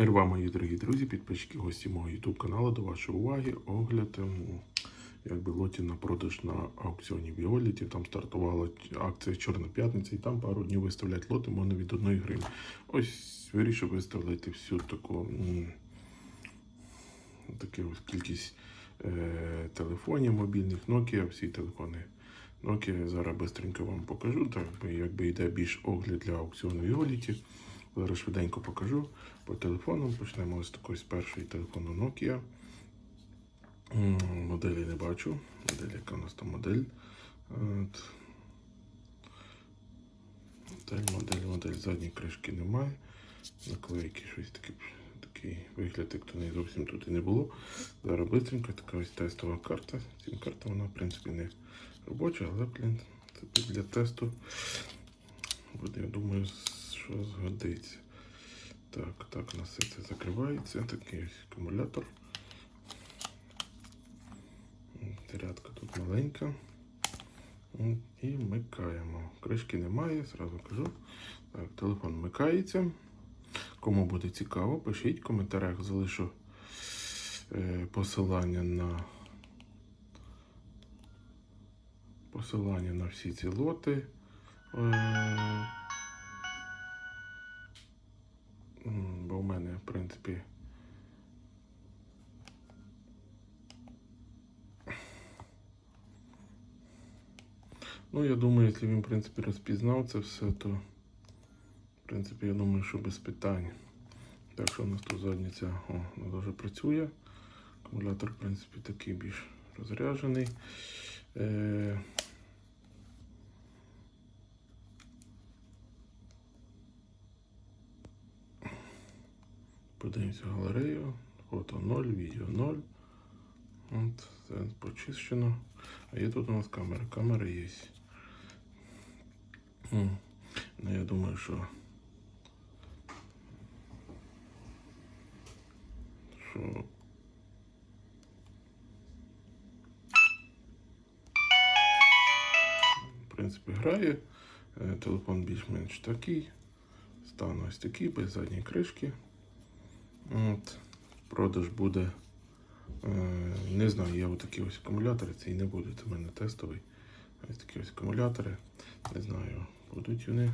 Мир вам, мої дорогі друзі, підписчики, гості мого YouTube каналу. До вашої уваги огляд ем, якби лоті на продаж на аукціоні Віоліті. Там стартувала акція Чорна п'ятниця, і там пару днів виставляють лоти можна від 1 гривні. Ось вирішив виставити всю таку таку кількість е, телефонів мобільних Nokia, всі телефони. Nokia зараз бистренько вам покажу, так якби йде більш огляд для аукціону Віоліті. Зараз швиденько покажу по телефону. Почнемо ось такої з першої телефону Nokia. Моделі не бачу. Модель, яка у нас там модель. От. Модель, модель, модель. Задньої кришки немає. Наклейки щось таке. Такий вигляд, як то не зовсім тут і не було. Зараз бистренько, така ось тестова карта. Цим карта вона, в принципі, не робоча, але, блін, це для тесту. Я думаю, що згодиться. Так, так, у нас все це закривається. Такий ось акумулятор. Зарядка тут маленька. І вмикаємо. Кришки немає, зразу кажу. Так, телефон вмикається. Кому буде цікаво, пишіть в коментарях, залишу е, посилання на посилання на всі ці лоти. Бо в мене, в принципі, Ну, я думаю, якщо він, в принципі, розпізнав це все, то, в принципі, я думаю, що без питань. Так що у нас тут задниця о, вона дуже працює. Акумулятор, в принципі, такий більш розряджений. Е... Подивимося галерею. Фото 0, відео 0. От, це почищено. А є тут у нас камера. Камера є. Ну, я думаю, що. Що. В принципі, грає. Е, Телефон більш-менш такий. Стан ось такий, без задньої кришки. От. Продаж буде. Е, Не знаю, є отакі ось акумулятори, це і не буде, це в мене тестовий. Ось такі ось акумулятори. Не знаю, будуть вони.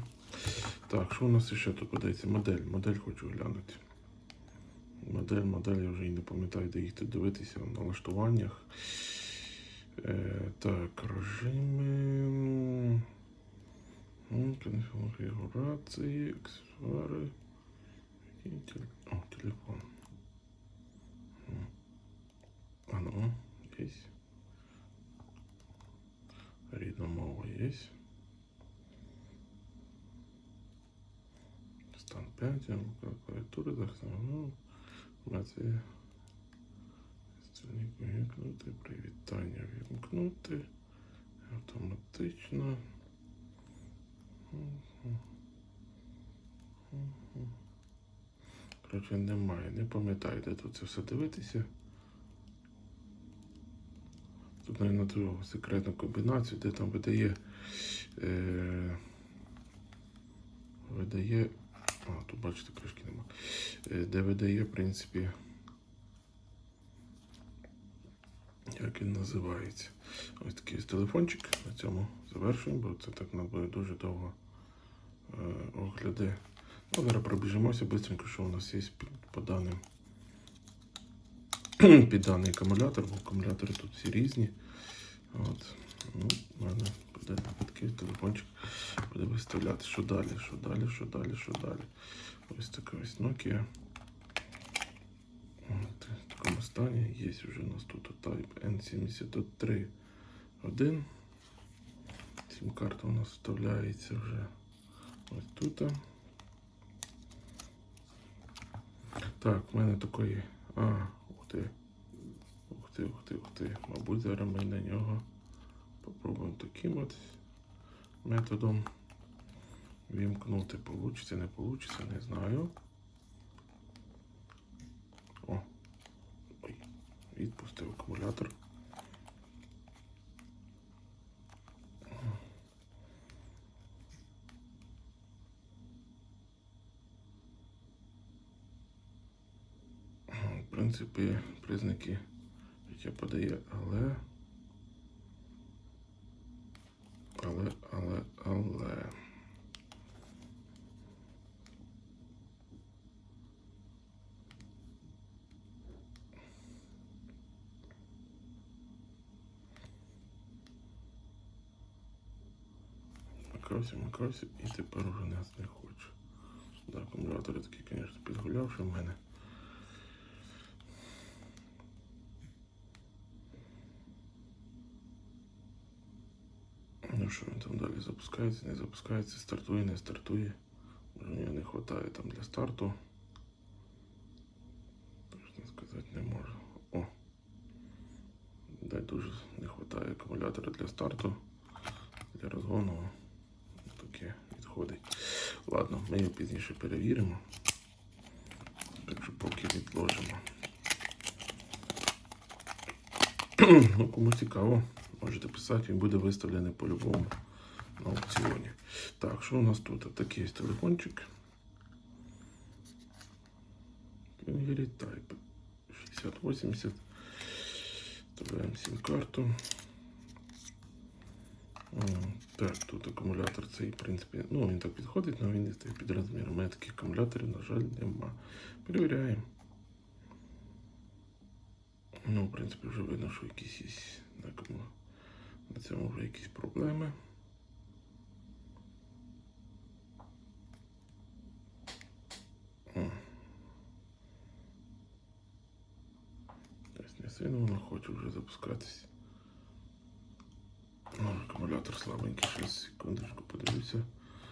Так, що у нас ще тут подається? Модель. Модель хочу глянути. Модель, модель, я вже і не пам'ятаю, де їх тут дивитися в налаштуваннях. Е, так, режими. Конфігурації, аксесуари. І теле- О, телефон. А ну, есть. Рідна мова есть. Стан 5, клавіатури, захисну, мати. Стільник вимкнути, привітання вимкнути. Автоматично. Коротше, немає, не пам'ятаю, де тут це все дивитися. Тут, мабуть, ту секретну комбінацію, де там видає. Е, видає. А, тут бачите, кришки нема. Е, де видає, в принципі. Як він називається? Ось такий телефончик. На цьому завершуємо, бо це так нам буде дуже довго е, огляди. Ну, зараз пробіжимося швидко, що у нас є по даним під даний акумулятор, бо акумулятори тут всі різні. От. Ну, в мене буде такий телефончик буде виставляти. Що далі, що далі, що далі, що далі. Ось така ось Nokia. От, в такому стані. Є вже у нас тут Type N73 1. Сім-карта у нас вставляється вже ось тут. Так, в мене такої. А, ух ти. Ух ти, ух ти, ух ти. Мабуть, зараз ми на нього попробуємо таким от методом вімкнути. Получиться, не получиться, не знаю. О. Ой. Відпустив акумулятор. Принципі, признаки життя подає, але. Але, але, але. Макався, макався і тепер уже нас не хоче. Да, акумулятори такі, звісно, підгулявши в мене. Ну що він там далі запускається, не запускається, стартує, не стартує. Може, не вистачає там для старту. Точно сказати не можу. О! Де дуже не вистачає акумулятора для старту, для розгону. Таке відходить. Ладно, ми його пізніше перевіримо. Так що поки відложимо. ну, кому цікаво, можете писати, він буде виставлений по-любому на аукціоні. Так, що у нас тут? Такий телефончик. Кенгері Type 6080. Вставляємо сім-карту. Так, тут акумулятор цей, в принципі, ну він так підходить, але він не стоїть під розміром. У мене таких акумуляторів, на жаль, нема. Перевіряємо. Ну, в принципі, вже видно, що якісь є на, акуму- на цьому вже якісь проблеми. Тобто не сильно воно хоче вже запускатись. Ну, акумулятор слабенький, зараз секундочку подивлюся.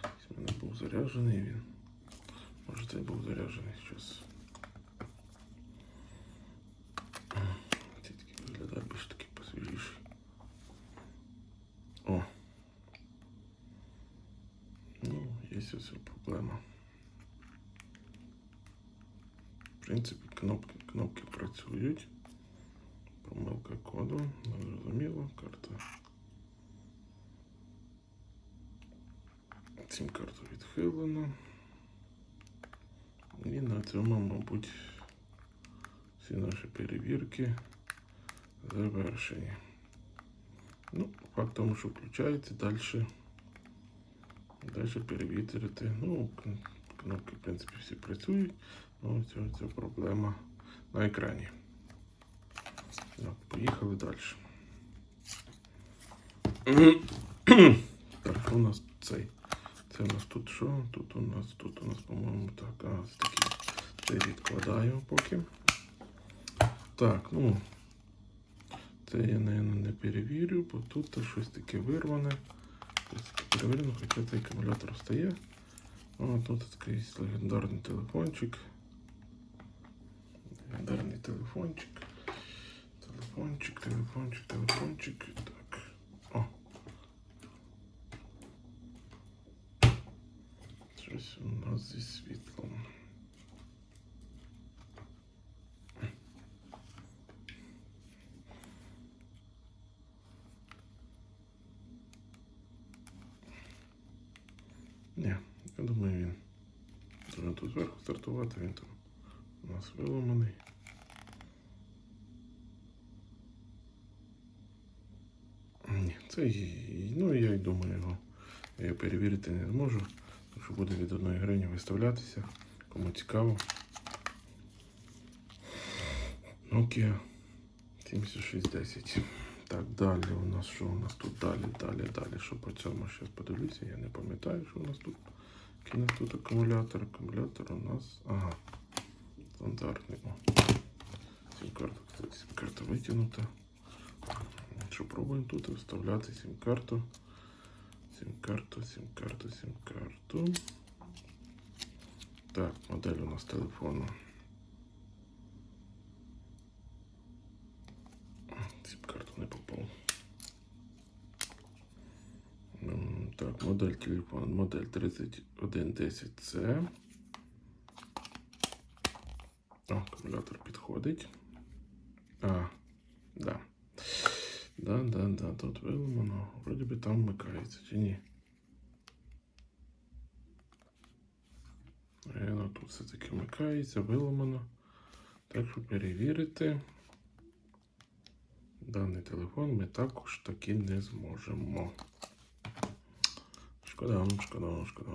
Ось мене був заряджений він. Може цей був заряджений зараз. кнопки, кнопки працюють. Помилка коду, не зрозуміло, карта. Сім карту відхилено. І на цьому, мабуть, всі наші перевірки завершені. Ну, факт в тому, що включається далі. Далі перевірити. Ну, кн- кнопки, в принципі, всі працюють. Ну, ця, ця проблема на екрані. Так, поїхали далі. Так, у нас цей? Це у нас тут що? Тут у нас, тут у нас, по-моєму, так, а, такі. Це відкладаю поки. Так, ну. Це я, мабуть, не перевірю, бо тут щось таке вирване. Щось таке перевірено, хоча цей акумулятор встає. О, тут такий легендарний телефончик. Легендарний телефончик. Телефончик, телефончик, телефончик. Так. О. Щось у нас зі світлом. Стартувати, він там у нас виламаний. Ні, це ну я й думаю його. Я перевірити не зможу, тому що буде від одної гривні виставлятися. Кому цікаво. Nokia 7610. Так, далі у нас що у нас тут далі, далі, далі. Що по цьому зараз подивлюся, я не пам'ятаю, що у нас тут. Який у нас тут акумулятор? Акумулятор у нас. Ага. Стандартний. О. Сім-карта, кстати, сім-карта витягнута. Що пробуємо тут вставляти сім-карту. Сім-карту, сім-карту, сім-карту. Так, модель у нас телефону. Так, модель телефону, модель 3110C. Акумулятор підходить. А, да. Да, да, да, тут виламано. Вроді би там вмикається, чи ні? Реально тут все-таки вмикається, виламано. Так що перевірити даний телефон ми також таки не зможемо. Шкода, шкода, шкода.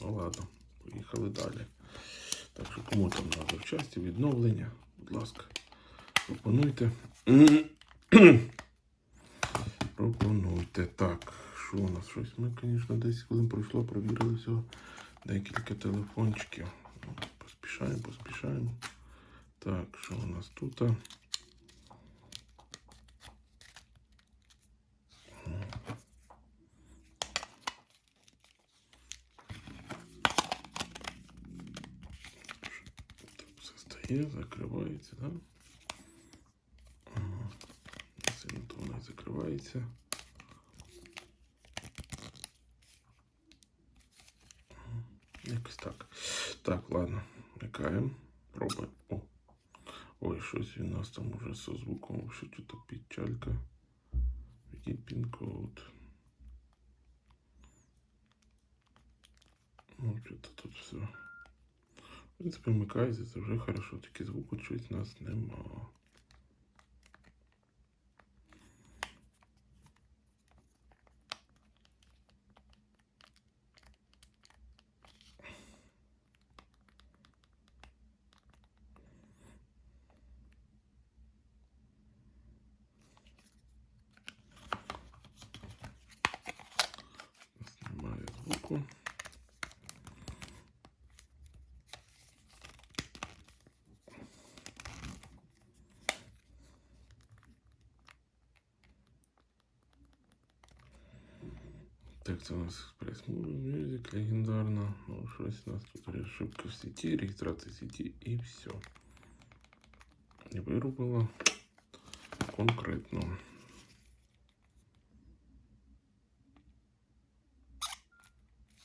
Ну ладно, поїхали далі. Так що кому там на запчасті відновлення, будь ласка, пропонуйте. пропонуйте. Так, що у нас щось? Ми, звісно, 10 хвилин пройшло, провірили всього декілька телефончиків. Ну, Поспішаємо, поспішаємо. Так, що у нас тут? Так, стає, закривається, так? Сильно то вона закривається. Якось так. Так, ладно, вмикаємо. Пробуємо. О. Ой, щось у нас там уже со звуком ще то печалька. Який пін-код. Ну, что-то тут все. В принципі, вмикається, це вже хорошо, тільки звуку чуть нас нема. Так, це у нас Express Music, легендарно. Ну, щось у нас тут ошибка в сеті, реєстрація сеті і все. І вирубила конкретно.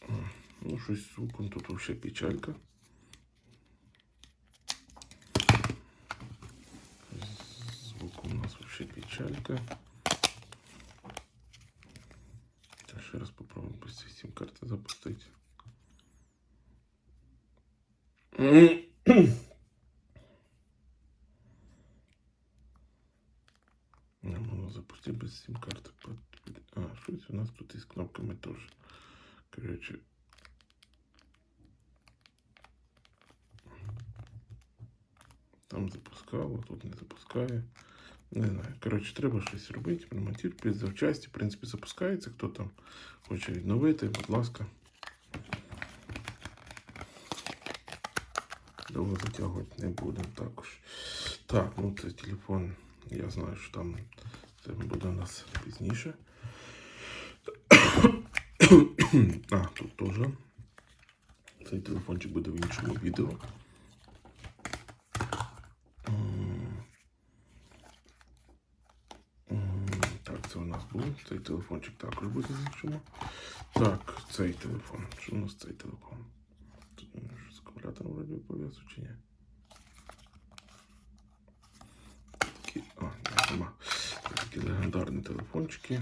А, Ну, щось з звуком тут вообще печалька. Не можу запустити без сим-карти. А, щось у нас тут із кнопками теж. Короче. Там запускало, тут не запускає. Не знаю. Коротше, треба щось робити. Ремонтір під завчасті. В принципі, запускається. Хто там хоче відновити, будь ласка. Довго затягувати не будемо також. Так, ну це телефон. Я знаю, що там це буде у нас пізніше. А, тут теж. Цей телефончик буде в іншому відео. Так, це у нас був. Цей телефончик також буде в іншому. Так, цей телефон. Що у нас цей телефон? Що з акумулятором вроді пов'язу чи ні? Такі, а, ні, нема. Такі легендарні телефончики.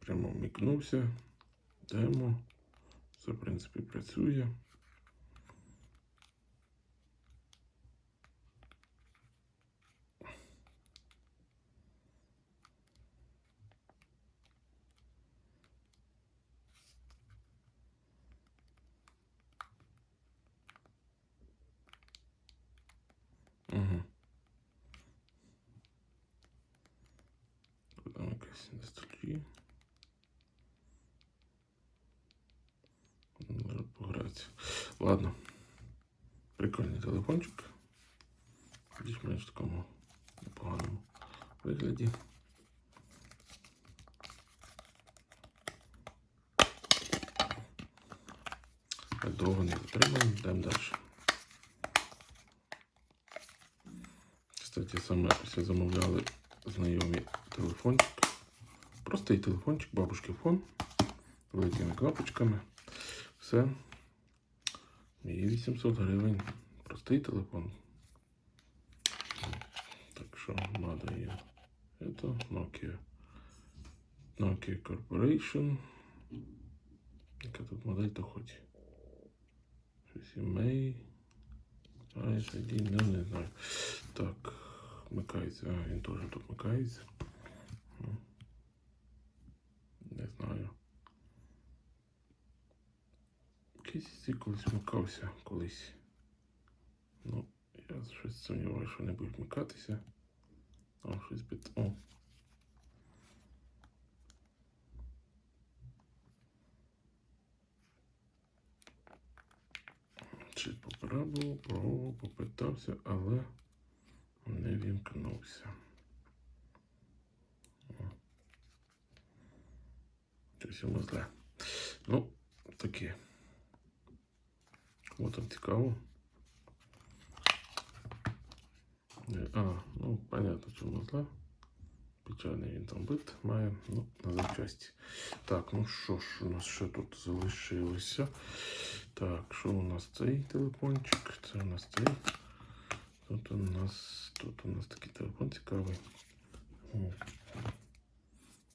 Прямо вмикнувся. Демо. Все, в принципі, працює. Угу. Там якась ностальгія. Може погратися. Ладно. Прикольний телефончик. Більш-менш в такому непоганому вигляді. Так довго не затримаємо, йдемо далі. Кстати, саме все замовляли знайомі телефончик. Простий телефончик, бабушки фон. Великими кнопочками. Все. І 800 гривень. Простий телефон. Так що надо є. Это Nokia. Nokia Corporation. Яка тут модель-то хоч? Щось імей. А, я ну, не знаю. Так, вмикається. А, він теж тут вмикається. Якийсь колись вмикався колись. Ну, я щось сумніваюся, що не буде вмикатися. Там щось бит. О. Чи поправив, пробував, попитався, але не вімкнувся. Щось йому зле. Ну, таке. Кому там цікаво. Е, А, ну, понятно, чому зле. Печальний він там бит має, ну, на запчасті. Так, ну що ж, у нас ще тут залишилося. Так, що у нас цей телефончик? Це у нас цей. Тут у нас, тут у нас такий телефон цікавий. О.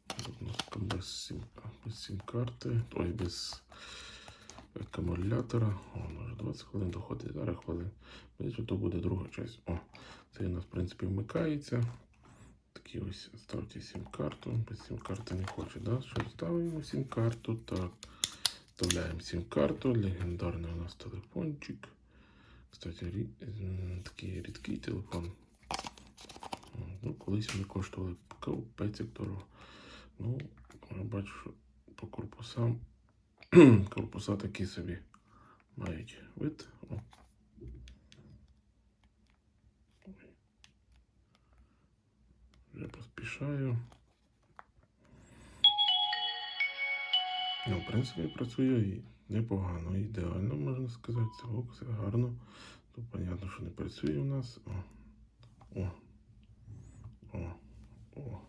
Тут у нас там без сім, без сім-карти, ой, без акумулятора. О, може 20 хвилин доходить, зараз хвилин. То буде друга часть. О, це у нас, в принципі, вмикається. Такі ось ставте сім-карту. Без сім-карти не хоче, да? Що ставимо сім-карту? Так. Вставляємо сім-карту. Легендарний у нас телефончик. Кстати, рі... такий рідкий телефон. Ну, колись вони коштували дорого. Ну, я бачу, що по корпусам корпуса такі собі мають вид. О. Вже поспішаю. Ну, в принципі, працює і непогано, ідеально, можна сказати. Ок, все гарно. Тут понятно, що не працює у нас. О, о, о, о,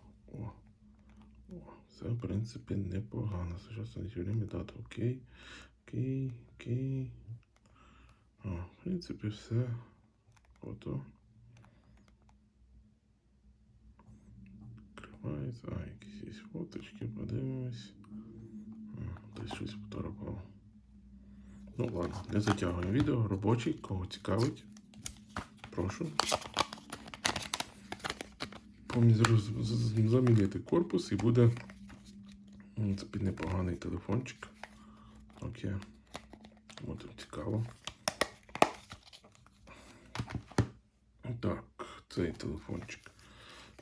Все, в принципі, непогано. Зараз время дата. Окей, окей, окей. О, в принципі, все. Ото. Відкривається. А, якісь є фоточки, подивимось. Десь щось фотографував. Ну ладно, не затягуємо відео. Робочий, кого цікавить. Прошу. Замінити корпус і буде в принципі, непоганий телефончик. Окей. Кому там цікаво. Так, цей телефончик.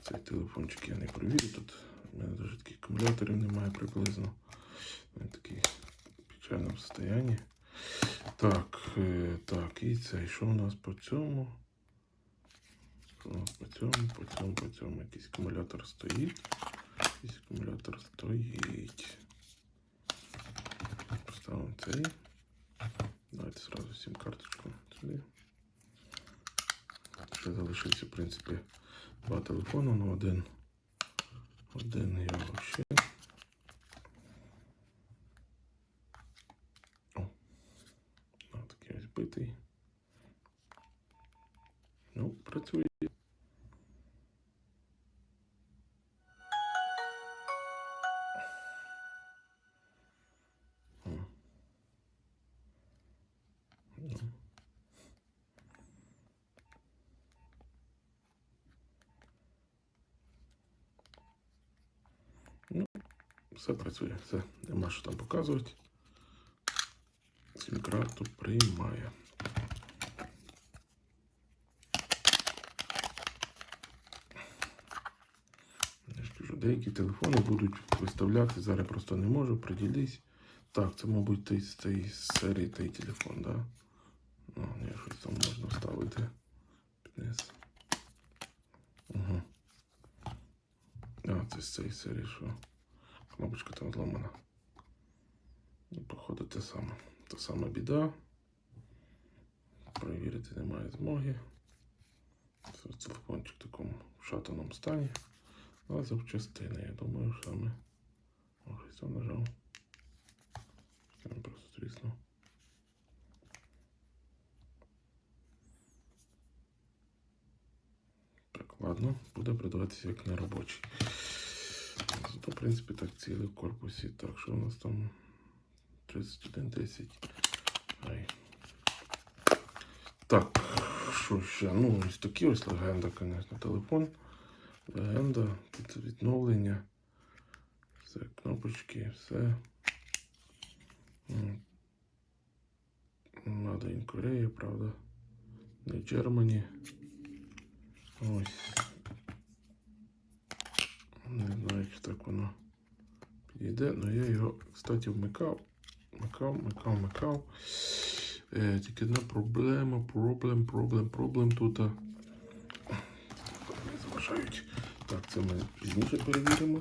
Цей телефончик я не провірю. Тут у мене дуже таких акумуляторів немає приблизно. Він такий в печальному стані. Так, е, так, і цей. Що у нас по цьому? Що у нас по цьому, по цьому, по цьому якийсь акумулятор стоїть. Якийсь акумулятор стоїть. Поставимо цей. Давайте сразу сім карточку сюди. Ще залишився, в принципі, два телефони, ну один. Один я вообще. О. А, такий ось битий. Ну, працює. Все працює, все, нема що там показувати. Сім-карту приймає. Я ж кажу, деякі телефони будуть виставляти, зараз просто не можу, приділись. Так, це, мабуть, той з цієї серії той телефон, да? Ну, ні, щось там можна вставити. Підниз. Угу. А, це з цієї серії, що кнопочка там зламана. Ну, походу, те саме. Та сама біда. Перевірити немає змоги. Телефончик в такому шатаному стані. Але запчастини, я думаю, саме. О, щось там нажав. Там просто тріснув. Так, Ладно, буде продаватися як неробочий. Зато, в принципі, так цілий в корпусі. Так, що у нас там 3110. Ай. Так, що ще? Ну, ось такі ось легенда, звісно, телефон. Легенда, тут відновлення. Все, кнопочки, все. In Korea, правда. Не Germany. Ось. Не знаю, чи так воно підійде, але я його, кстати, вмикав. Вмикав, вмикав, вмикав. Е, тільки одна проблема, проблем, проблем, проблем тут. Заважають. Так, це ми пізніше перевіримо.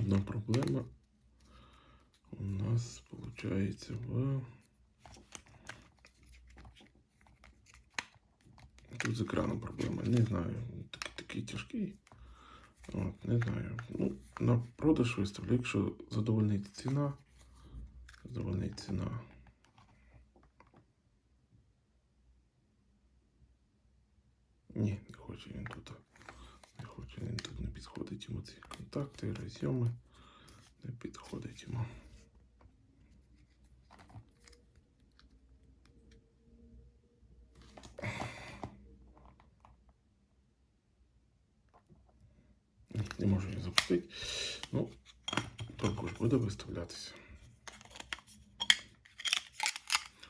Одна проблема. У нас виходить в. Тут з екраном проблема. Не знаю. Такий, тяжкий. От, не знаю. Ну, на продаж виставлю. Якщо задовольнить ціна. Задовольнить ціна. Ні, не хоче він тут. Не хоче, він тут не підходить йому ці контакти, розйоми. Не підходить йому. Можу її запустити. Ну, також буде виставлятися.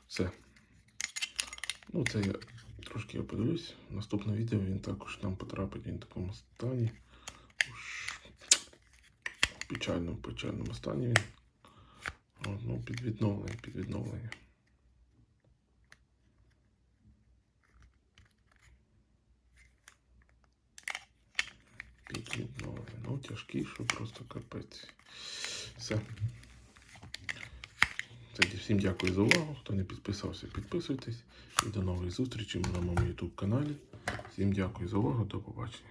Все. Ну, це я трошки я подивлюсь. Наступне відео він також нам потрапить він в такому стані. В печальному, печальному стані він. Ну, під відновлення, під відновлення. Під відновлення. Ну, тяжкий, що просто капець. Все. Тоді всім дякую за увагу. Хто не підписався, підписуйтесь. І до нових зустрічей на моєму YouTube каналі. Всім дякую за увагу. До побачення.